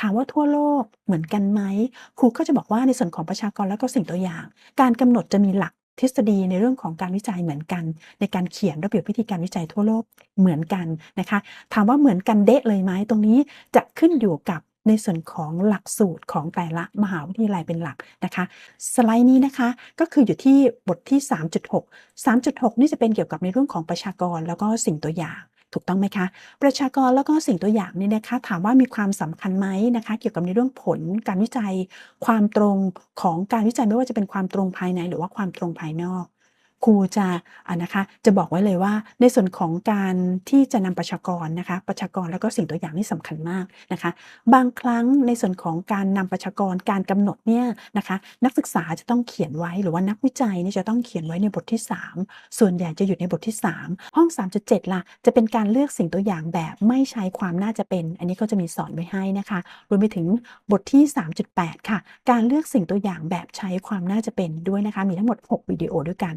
ถามว่าทั่วโลกเหมือนกันไหมครูก็จะบอกว่าในส่วนของประชากรแล้วก็สิ่งตัวอย่าง การกำหนดจะมีหลักทฤษฎีในเรื่องของการวิจัยเหมือนกัน ในการเขียนระเบียบวิธีการวิจัยทั่วโลกเหมือนกันนะคะ ถามว่าเหมือนกันเดะเลยไหมตรงนี้จะขึ้นอยู่กับในส่วนของหลักสูตรของแต่ละมหาวิทยาลัยเป็นหลักนะคะ สไลด์นี้นะคะก็คืออยู่ที่บทที่ 3.6 3.6 นี่จะเป็นเกี่ยวกับในเรื่องของประชากรแล้วก็สิ่งตัวอย่าง ถูกต้องไหมคะ ประชากรแล้วก็สิ่งตัวอย่างนี่นะคะถามว่ามีความสำคัญไหมนะคะ เกี่ยวกับในเรื่องผลการวิจัย ความตรงของการวิจัยไม่ว่าจะเป็นความตรงภายในหรือว่าความตรงภายนอก ครูจะะนะคะจะบอกไว้เลยว่า ในส่วนของการที่จะนำประชากรนะคะประชากรแล้วก็สิ่งตัวอย่างนี่สำคัญมากนะคะบางครั้งในส่วนของการนำประชากรการกำหนดเนี่ยนะคะนักศึกษาจะต้องเขียนไว้หรือว่านักวิจัยเนี่ยจะต้องเขียนไว้ในบทที่ 3 ส่วนใหญ่จะอยู่ในบทที่ 3 ห้อง 3.7ล่ะจะเป็นการเลือกสิ่งตัวอย่างแบบไม่ใช้ความน่าจะเป็น อันนี้ก็จะมีสอนไว้ให้นะคะรวมไปถึงบทที่ 3.8 ค่ะ การเลือกสิ่งตัวอย่างแบบใช้ความน่าจะเป็นด้วยนะคะมีทั้งหมด 6 วิดีโอด้วยกัน